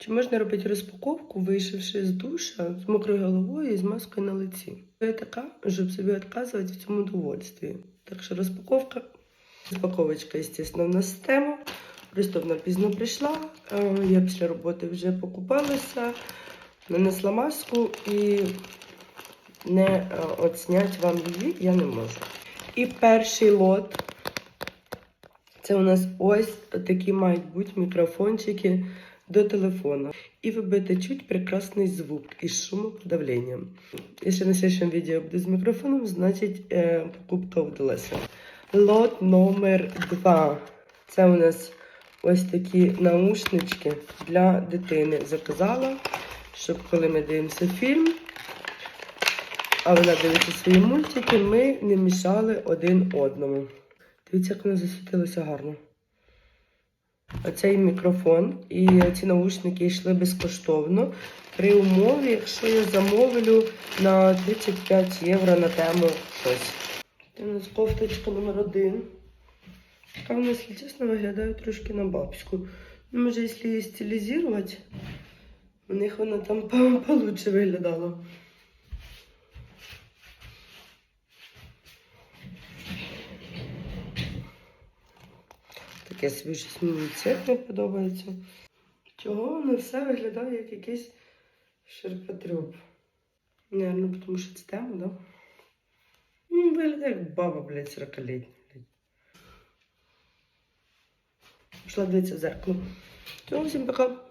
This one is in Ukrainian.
Чи можна робити розпаковку, вийшовши з душа з мокрою головою і з маскою на лиці? Я така, щоб собі відказувати в цьому удовольстві. Так що розпаковка. Розпаковочка, звісно, в нас з тему. Просто пізно прийшла. Е, Я після роботи вже покупалася, нанесла маску і не е, от зняти вам її я не можу. І перший лот. Це у нас ось такі мають бути мікрофончики до телефону. І ви будете чути прекрасний звук із шумоподавленням. Якщо на следующем відео буде з мікрофоном, значить е, покупка вдалася. Лот номер 2. Це у нас ось такі наушнички для дитини. Заказала, щоб коли ми дивимося фільм, а вона дивиться свої мультики, ми не мішали один одному. Дивіться, як воно засвітилося гарно. Оцей мікрофон і ці наушники йшли безкоштовно при умові, якщо я замовлю на 35 євро на тему щось. Це у нас кофточка номер один. Така у нас, чесно, виглядає трошки на бабську. Ну, може, якщо її стилізувати, у них вона там получше виглядала. Таке собі щось мені цвет подобається. Чого воно все виглядає як якийсь ширпотреб? Наверно, тому що це тема, да? Ну, виглядає як баба, блядь, 40-літня. блядь. Пішла дивитися в зеркало. Всім пока.